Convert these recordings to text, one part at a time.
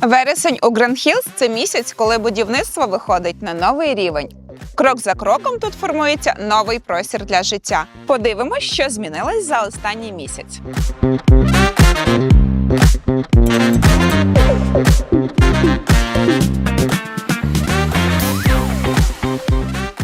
Вересень у Гранд-Хіллз – це місяць, коли будівництво виходить на новий рівень. Крок за кроком тут формується новий простір для життя. Подивимось, що змінилось за останній місяць.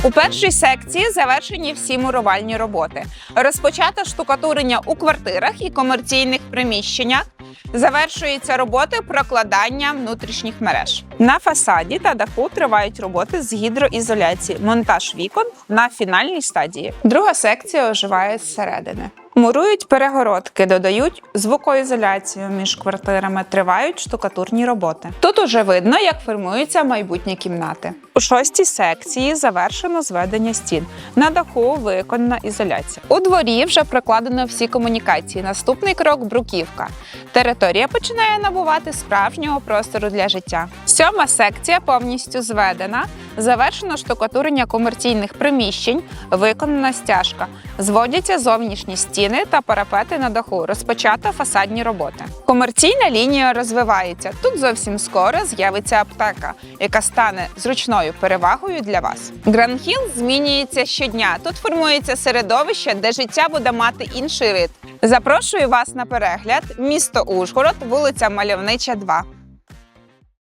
У першій секції завершені всі мурувальні роботи. Розпочато штукатурення у квартирах і комерційних приміщеннях. Завершуються роботи прокладання внутрішніх мереж. На фасаді та даху тривають роботи з гідроізоляції, монтаж вікон на фінальній стадії. Друга секція оживає зсередини. Мурують перегородки, додають звукоізоляцію між квартирами, тривають штукатурні роботи. Тут уже видно, як формуються майбутні кімнати. У шостій секції завершено зведення стін. На даху виконана ізоляція. У дворі вже прокладено всі комунікації. Наступний крок бруківка. Територія починає набувати справжнього простору для життя. Сьома секція повністю зведена. Завершено штукатурення комерційних приміщень, виконана стяжка. Зводяться зовнішні стіни та парапети на даху. Розпочато фасадні роботи. Комерційна лінія розвивається. Тут зовсім скоро з'явиться аптека, яка стане зручною перевагою для вас. Гранхіл змінюється щодня. Тут формується середовище, де життя буде мати інший ритм. Запрошую вас на перегляд. Місто Ужгород, вулиця Мальовнича, 2.